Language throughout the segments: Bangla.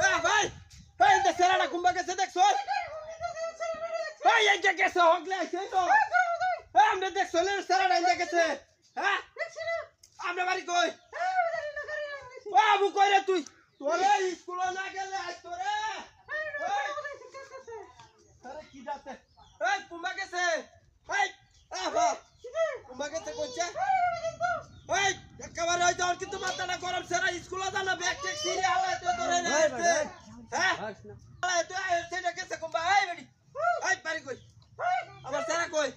হ্যাঁ হ্যাঁ দেখছ আমরা দেখছ যে গেছে হ্যাঁ আমরা বাড়ি কই বাবু কই রে তুই তোরে স্কুলে না গেলে আজ তোরে আরে কি যাচ্ছে এই কুম্বা গেছে এই আহা কুম্বা গেছে কইছে এই একেবারে হয়তো ওর কিন্তু মাথাটা গরম সেরা স্কুলে জানা ব্যাগ ট্যাগ সিরে আলাই তো তোরে রে হ্যাঁ আলাই তো আয় সেটা গেছে কুম্বা এই বেডি এই পারি কই আমার সেরা কই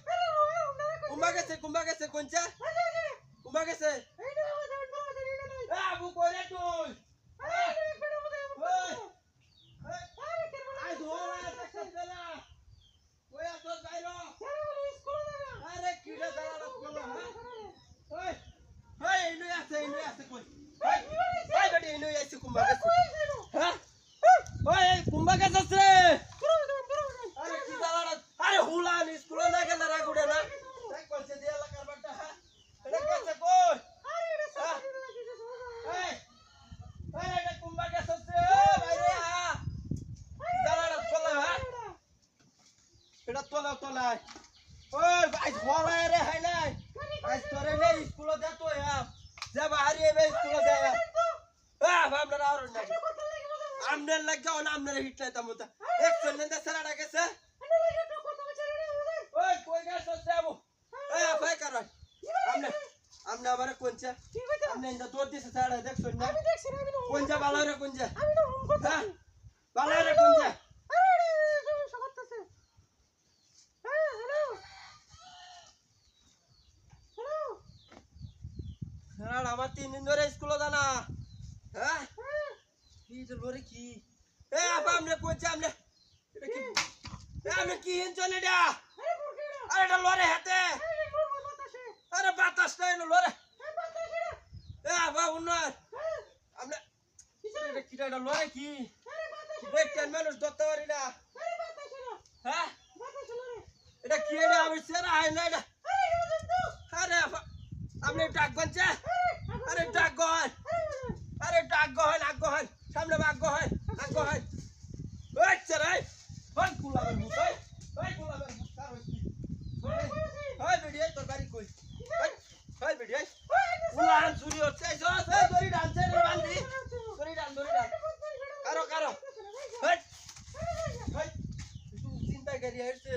কুম্বা গেছে কুম্বা গেছে কোনছে কুম্বা গেছে এ আবু কই রে তুই আই ধোলা দেখছ না কই আছো যাইরো আরে কিডা দাঁড়াল কোন হ্যাঁ ওই এই ইনু আছে ইনু আছে কই ওই ওই বেডি ইনু আছে কুম্বা গেছে হ্যাঁ ওই এই কুম্বা গেছে রে আরে কি দাঁড়াল আরে হুলান স্কুলে না গেলে রাগুড়ে না। তাই কইছে দিয়া লাগার বাটা এটা গেছে কই? এই এই, এটা কুম্বা গেছে রে বাইরে আ দাঁড়াল চলে হ্যাঁ? এটা তোলা ওই ভাই হলায় রে হাই নাই? আজ তোরে নে, স্কুলে দে তো ইয়া যে বাহারি এবে স্কুলে দে আ ভাবনা আর না আমনে লাগা ওনা আমনে হিট লাইতা মতা এক চলনে দে সারা গেছে ওই কই গেছে যাব এই আফাই কর আমনে আমনে আমারে কোনছে আমনে ইন্দা তোর দিছে সারা দেখ শুন না কোনছে ভালো রে কোনছে হ্যাঁ ভালো রে কোনছে সারা আমার তিন দিন ধরে স্কুলে জানা হ্যাঁ আরে বাতাস নাই লরে এ, আপা উন্নয় আমনে, এটা কি এটা লরে কি? দেখতেন মানুষ ধরতে পারি না। হ্যাঁ? এটা কি এটা? আমি সেরা হয় না এটা। কারও কারও। চিন্তা করি আসছে